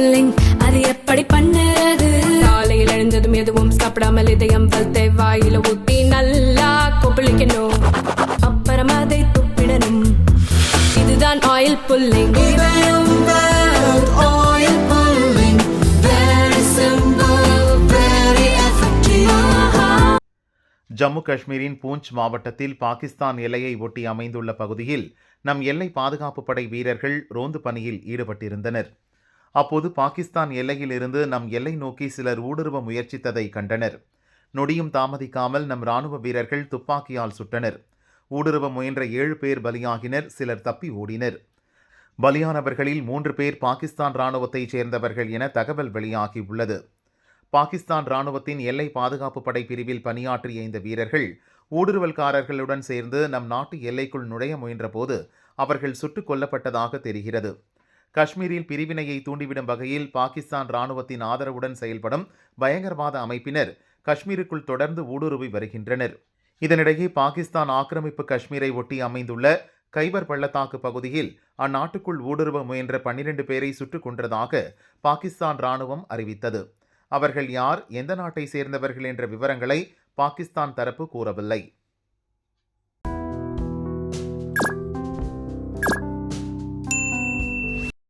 Pulling அது எப்படி பண்ணுறது காலையில் எழுந்ததும் எதுவும் சாப்பிடாமல் இதயம் வளர்த்தை வாயில ஊத்தி நல்லா கொப்பளிக்கணும் அப்புறம் அதை துப்பிடணும் இதுதான் oil pulling oil pulling. Very simple, very effective. Jammu காஷ்மீரின் பூஞ்ச் மாவட்டத்தில் பாகிஸ்தான் எல்லையை ஒட்டி அமைந்துள்ள பகுதியில் நம் எல்லை பாதுகாப்பு படை வீரர்கள் ரோந்து பணியில் ஈடுபட்டிருந்தனர் அப்போது பாகிஸ்தான் எல்லையில் இருந்து நம் எல்லை நோக்கி சிலர் ஊடுருவ முயற்சித்ததை கண்டனர். நொடியும் தாமதிக்காமல் நம் ராணுவ வீரர்கள் துப்பாக்கியால் சுட்டனர். ஊடுருவ முயன்ற ஏழு பேர் பலியாகினர் சிலர் தப்பி ஓடினர். பலியானவர்களில் மூன்று பேர் பாகிஸ்தான் ராணுவத்தைச் சேர்ந்தவர்கள் என தகவல் வெளியாகியுள்ளது பாகிஸ்தான் ராணுவத்தின் எல்லை பாதுகாப்பு படை பிரிவில் பணியாற்றிய இந்த வீரர்கள் ஊடுருவல்காரர்களுடன் சேர்ந்து நம் நாட்டு எல்லைக்குள் நுழைய முயன்றபோது அவர்கள் சுட்டுக் கொல்லப்பட்டதாக தெரிகிறது. காஷ்மீரில் பிரிவினையை தூண்டிவிடும் வகையில் பாகிஸ்தான் ராணுவத்தின் ஆதரவுடன் செயல்படும் பயங்கரவாத அமைப்பினர் காஷ்மீருக்குள் தொடர்ந்து ஊடுருவி வருகின்றனர். இதனிடையே பாகிஸ்தான் ஆக்கிரமிப்பு காஷ்மீரை ஒட்டி அமைந்துள்ள கைபர் பள்ளத்தாக்கு பகுதியில் அந்நாட்டுக்குள் ஊடுருவ முயன்ற பன்னிரண்டு பேரை சுட்டுக் கொன்றதாக பாகிஸ்தான் ராணுவம் அறிவித்தது. அவர்கள் யார் எந்த நாட்டை சேர்ந்தவர்கள் என்ற விவரங்களை பாகிஸ்தான் தரப்பு கூறவில்லை.